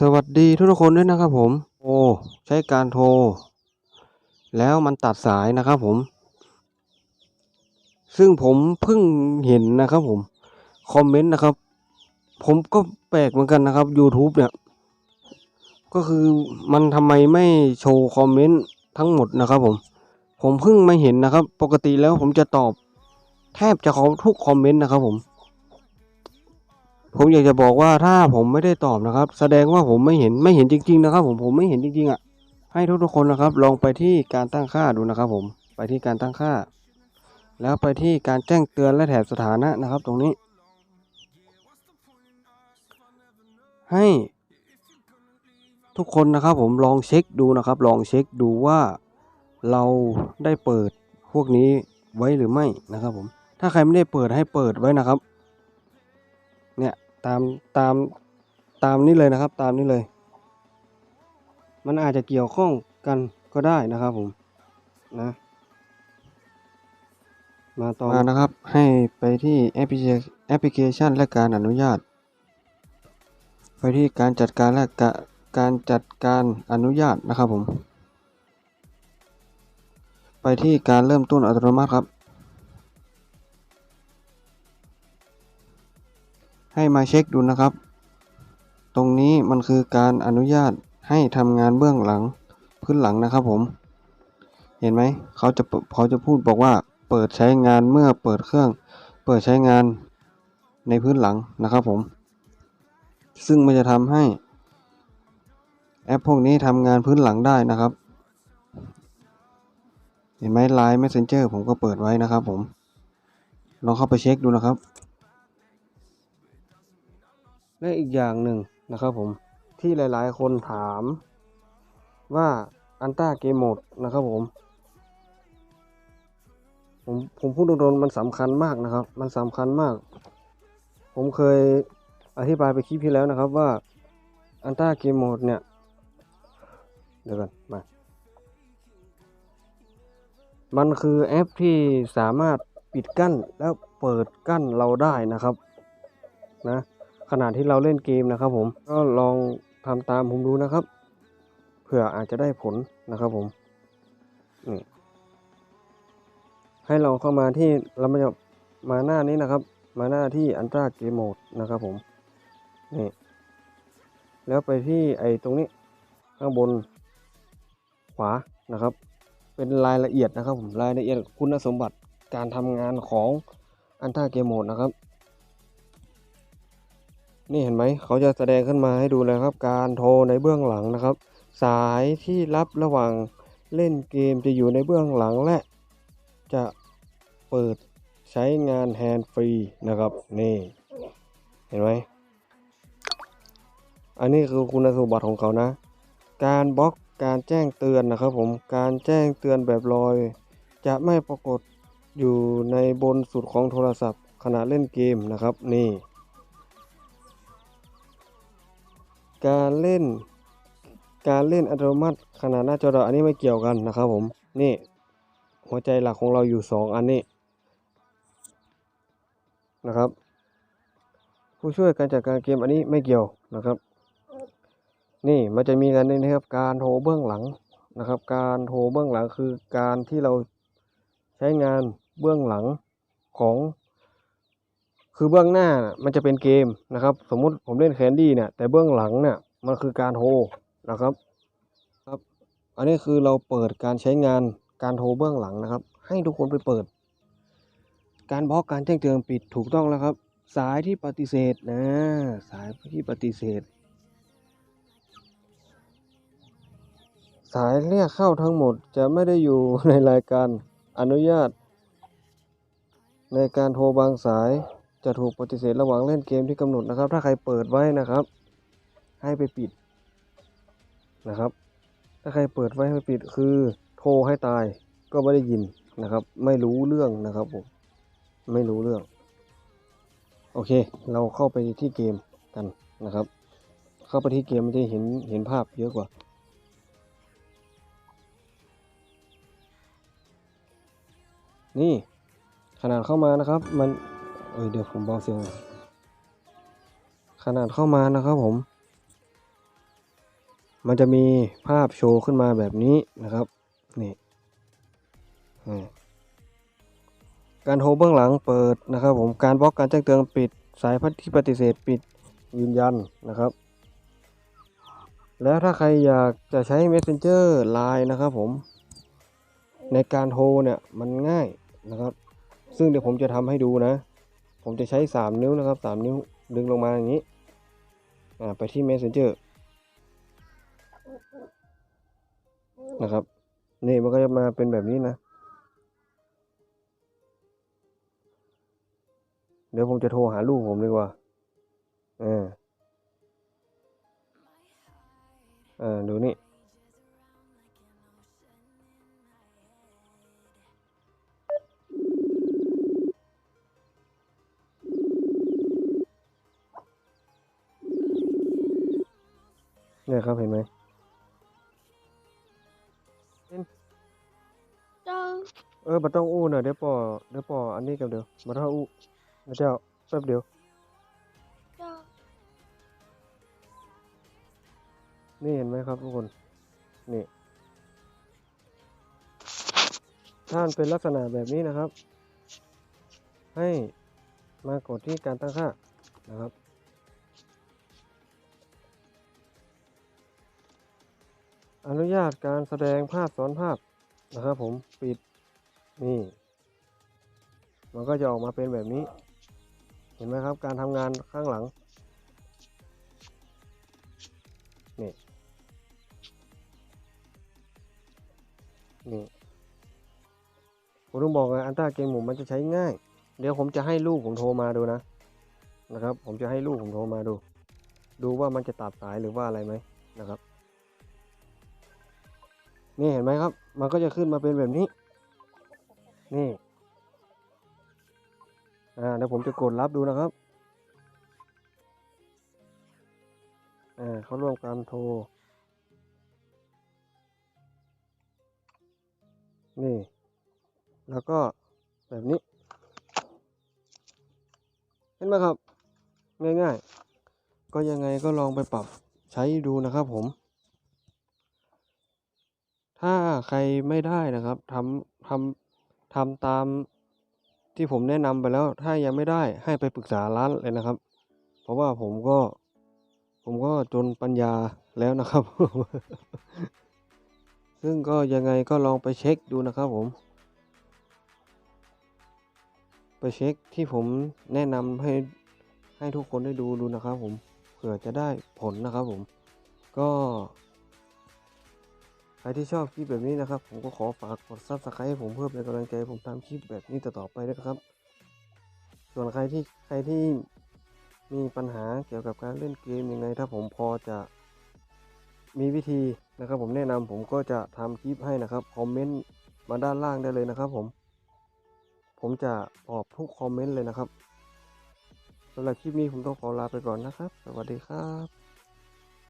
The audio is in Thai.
สวัสดีทุกคนด้วยนะครับผม โอ้ใช้การโทร แล้วมันตัดสายนะครับผม ซึ่งผมเพิ่งเห็นนะครับผม คอมเมนต์นะครับ ผมก็แปลกเหมือนกันนะครับ YouTube เนี่ย ก็คือมันทำไมไม่โชว์คอมเมนต์ทั้งหมดนะครับผม ผมเพิ่งมาเห็นนะครับ ปกติแล้วผมจะตอบแทบจะขาทุกคอมเมนต์นะครับผม ผมอยากจะบอกว่าถ้าผมไม่ได้ตอบนะครับ แสดงว่าผมไม่เห็นไม่เห็นจริง ๆ นะครับ ผมผมไม่เห็นจริงๆอะให้ทุกๆคนนะครับ ลองไปที่การตั้งค่าดูนะครับ ผมไปที่การตั้งค่า แล้วไปที่การแจ้งเตือนและแถบสถานะนะครับ ตรงนี้ ให้ทุกคนนะครับ ผมลองเช็คดูนะครับ ลองเช็คดูว่าเราได้เปิดพวกนี้ไว้หรือไม่นะครับ ผมถ้าใครไม่ได้เปิดให้เปิดไว้นะครับ ตามตามตามนี้เลยนะครับ ตามนี้เลย มันอาจจะเกี่ยวข้องกันก็ได้นะครับผมนะมาต่อมานะครับ ให้ไปที่แอปพลิเคแอปพลิเคชันและการอนุญาต ไปที่การจัดการและกะการจัดการอนุญาตนะครับผม ไปที่การเริ่มต้นอัตโนมัติครับ ให้มาเช็คดูนะครับ ตรงนี้มันคือการอนุญาตให้ทำงานเบื้องหลังพื้นหลังนะครับผม เห็นไหมเขาจะเขาจะพูดบอกว่าเปิดใช้งานเมื่อเปิดเครื่อง เปิดใช้งานในพื้นหลังนะครับผม ซึ่งมันจะทำให้ แอปพวกนี้ทำงานพื้นหลังได้นะครับ เห็นไหม Line Messenger ผมก็เปิดไว้นะครับผมลองเข้าไปเช็คดูนะครับ และอีกอย่างหนึ่งนะครับผมที่หลายๆ คนถามว่าอันต้าเกมโหมดนะครับผม ผมผมพูดตรงๆมันสำคัญมากนะครับ มันสำคัญมาก ผมเคยอธิบายไปคลิปที่แล้วนะครับว่าอันต้าเกมโหมดเนี่ย เดี๋ยวกันมามันคือแอปที่สามารถปิดกั้นแล้วเปิดกั้นเราได้นะครับ นะ ขณะที่เราเล่นเกมนะครับ ผมก็ลองทำตามผมดูนะครับ เผื่ออาจจะได้ผลนะครับผมนี่ให้เราเข้ามาที่เรามาจะมาหน้านี้นะครับ มาหน้าที่อันตราเกมโหมดนะครับผมนี่แล้วไปที่ไอ้ตรงนี้ข้างบนขวานะครับ เป็นรายละเอียดนะครับผมรายละเอียดคุณสมบัติการทำงานของอันตราเกมโหมดนะครับ นี่เห็นไหมเขาจะแสดงขึ้นมาให้ดูเลยครับ การโทรในเบื้องหลังนะครับ สายที่รับระหว่างเล่นเกมจะอยู่ในเบื้องหลังและ จะเปิดใช้งานแฮนด์ฟรีนะครับ นี่ เห็นไหมอันนี้คือคุณสมบัติของเขานะ การบล็อกการแจ้งเตือนนะครับผมการแจ้งเตือนแบบลอย จะไม่ปรากฏอยู่ในบนสุดของโทรศัพท์ขณะเล่นเกมนะครับ นี่ การเล่น การเล่นอัตโนมัติขนาดหน้าจอเราอันนี้ไม่เกี่ยวกันนะครับผมนี่หัวใจหลักของเราอยู่ 2 อันนี้นะครับ ผู้ช่วยการจัดการเกมอันนี้ไม่เกี่ยวนะครับ นี่มันจะมีกันนี่นะครับ การโทรเบื้องหลังนะครับ การโทรเบื้องหลังคือการที่เราใช้งานเบื้องหลังของ คือเบื้องหน้ามันจะเป็นเกมนะครับ สมมุติผมเล่นแคนดี้เนี่ยแต่เบื้องหลังเนี่ยมันคือการโทรนะครับครับ อันนี้คือเราเปิดการใช้งานการโทรเบื้องหลังนะครับ ให้ทุกคนไปเปิด การบล็อกการแจ้งเตือนปิดถูกต้องแล้วครับ สายที่ปฏิเสธนะ สายที่ปฏิเสธ สายเรียกเข้าทั้งหมดจะไม่ได้อยู่ในรายการอนุญาต ในการโทรบางสาย จะถูกปฏิเสธระหว่างเล่นเกมที่กำหนดนะครับ ถ้าใครเปิดไว้นะครับ ให้ไปปิดนะครับ ถ้าใครเปิดไว้ให้ไปปิดคือ โทรให้ตายก็ไม่ได้ยินนะครับ ไม่รู้เรื่องนะครับผมไม่รู้เรื่อง โอเค เราเข้าไปที่เกมกันนะครับ เข้าไปที่เกมมันจะเห็นเห็นภาพเยอะกว่านี่ขนาดเข้ามานะครับ มัน เอ้ยเดี๋ยวผมเบาเสียงน่อยขนาดเข้ามานะครับผม มันจะมีภาพโชว์ขึ้นมาแบบนี้นะครับ นี่ การโทรเบื้องหลังเปิดนะครับ ผม การบล็อกการแจ้งเตือนปิด สายพัดที่ปฏิเสธปิดยืนยันนะครับ แล้วถ้าใครอยากจะใช้ Messenger Line นะครับผม ในการโทรเนี่ยมันง่ายนะครับ ซึ่งเดี๋ยวผมจะทำให้ดูนะ ผมจะใช้ 3 นิ้วนะครับ 3 นิ้วดึงลงมาอย่างนี้ อ่า ไปที่ Messenger นะครับ นี่มันก็จะมาเป็นแบบนี้นะ เดี๋ยวผมจะโทรหาลูกผมดีกว่าอ่าอ่าดูนี่ นี่ยครับเห็นไหมจ้าเออบัต้องอู้นะเดี๋ยวปอเดี๋ยวปออันนี้กับเดี๋ยวบัต้องอู้นะเจ้าแป๊บเดียวจ้านี่เห็นไหมครับทุกคน นี่ ถ้ามันเป็นลักษณะแบบนี้นะครับ ให้มากดที่การตั้งค่านะครับ อนุญาตการแสดงภาพซ้อนภาพนะครับผมปิดนี่มันก็จะออกมาเป็นแบบนี้ เห็นไหมครับ การทำงานข้างหลังนี่นี่ผมต้องบอกไงอันต้าเกมหมุนมันจะใช้ง่าย เดี๋ยวผมจะให้ลูกผมโทรมาดูนะนะครับ ผมจะให้ลูกผมโทรมาดู ดูว่ามันจะตัดสายหรือว่าอะไรไหมนะครับ นี่เห็นไหมครับ มันก็จะขึ้นมาเป็นแบบนี้ นี่อ่าเดี๋ยวผมจะกดรับดูนะครับอ่าเขาร่วมการโทร นี่ แล้วก็แบบนี้ เห็นไหมครับ ง่ายๆ ก็ยังไงก็ลองไปปรับใช้ดูนะครับผม ถ้าใครไม่ได้นะครับทำทำทำตามที่ผมแนะนำไปแล้ว ถ้ายังไม่ได้ให้ไปปรึกษาร้านเลยนะครับ เพราะว่าผมก็ ผมก็จนปัญญาแล้วนะครับ ซึ่งก็ยังไงก็ลองไปเช็คดูนะครับผม ไปเช็คที่ผมแนะนำให้ให้ทุกคนได้ดูดูนะครับผมเผื่อจะได้ผลนะครับผมก็ ครที่ชอบคลิปแบบนี้นะครับ ผมก็ขอฝากกด subscribe ให้ผมเพื่อเป็นกำลังใจผมทำคลิปแบบนี้ต่อๆไปนะครับ ส่วนใครที่ใครที่มีปัญหาเกี่ยวกับการเล่นเกมยังไง ถ้าผมพอจะมีวิธีนะครับ ผมแนะนำผมก็จะทำคลิปให้นะครับคอมเมนต์มาด้านล่างได้เลยนะครับ ผม ผมจะตอบทุกคอมเมนต์เลยนะครับสำหรับคลิปนี้ผมต้องขอลาไปก่อนนะครับ สวัสดีครับ